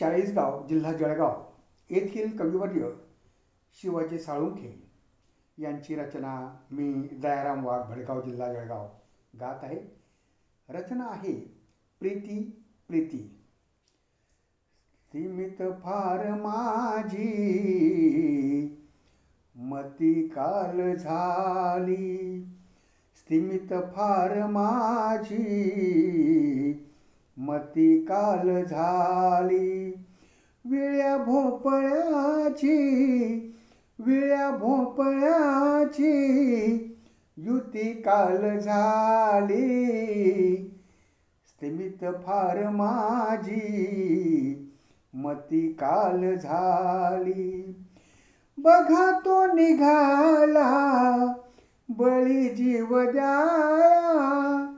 चाळीसगाव जिल्हा जळगाव येथील कविवर्य शिवाजी साळुंखे यांची रचना मी दयाराम वाघ भडगाव जिल्हा जळगाव गात आहे. रचना आहे प्रीती प्रीती. सीमित फार माझी मती काल झाली. स्थिमित फार माझी मती काल झाली. विळ्या भोपळ्याची विळ्या भोपळ्याची युती काल झाली. स्थिमित फार माझी मती काल झाली. बघा तो निघाला बळी जीव द्याया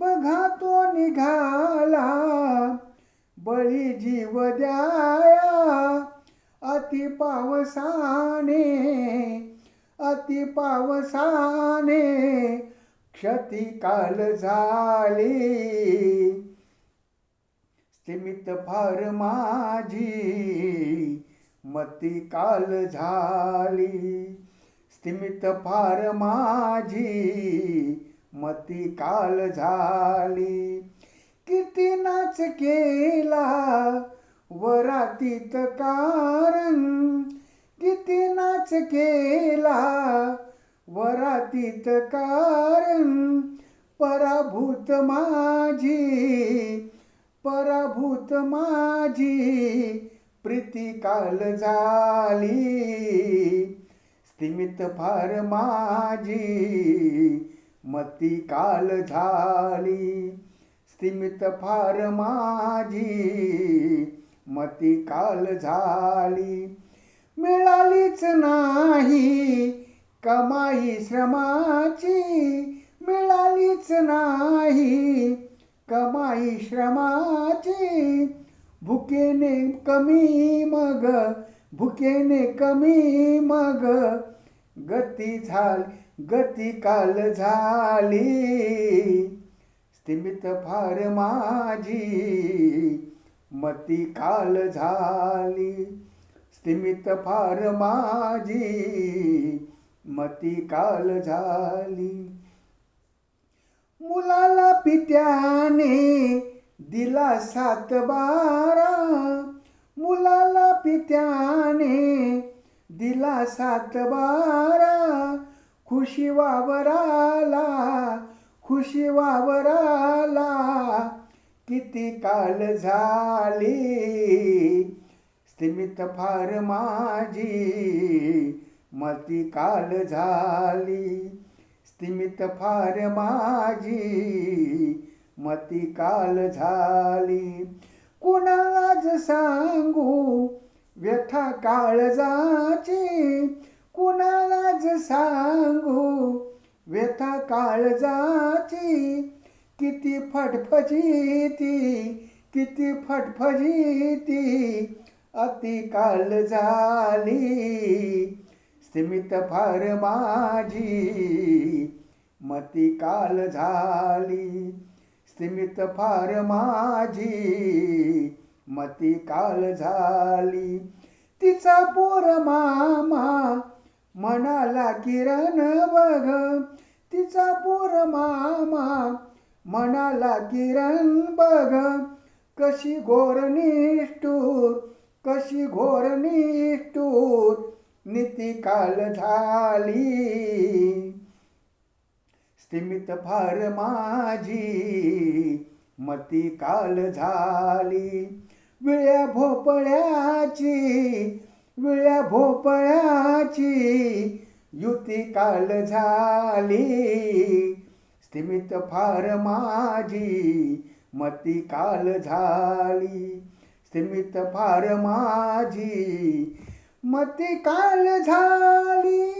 बघा तो निघाला बळी जीव द्याया अति पावसाने अति पावसाने क्षती काल झाली. स्थिमित फार माझी मती काल झाली. स्थिमित फार माझी मती काल झाली. किती नाच केला वरातीत कारण. किती नाच केला वरातीत कारण. पराभूत माझी पराभूत माझी प्रीती काल झाली. स्थिमित फार माझी मती काल झाली. स्थिमित फार माझी मती काल झाली. मिळालीच नाही कमाई श्रमाची मिळालीच नाही कमाई श्रमाची. भुकेने कमी मग भुकेने कमी मग गती झाली. गती काल झाली. स्थिमित फार माझी मती काल झाली. स्थिमित फार माझी मती काल झाली. मुलाला पित्याने दिला सात बारा. मुलाला पित्याने दिला सात बारा. खुशी वावराला खुशी वावराला किती काल झाली. स्थिमित फार माझी मती काल झाली. स्थिमित फार माझी मती काल झाली. कुणालाच सांगू व्यथा काळजाची काळजाची किती फटफजीती किती फटफजीती अति काल झाली. स्थिमित फार माझी मती काल झाली. स्थिमित फार माझी मती काल झाली. तिचा पोर मामा म्हणाला किरण बघ तिचा पोर मामा म्हणाला किरण बघ कशी घोर निष्ठूर कशी घोर निष्ठूर नीती काल झाली. स्थिमित फार माझी मती काल झाली. विळ्या भोपळ्याची विळ्या भोपळ्याची युती काल झाली. स्थिमित फार माझी मती काल झाली. स्थिमित फार माझी मती काल झाली.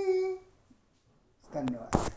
धन्यवाद.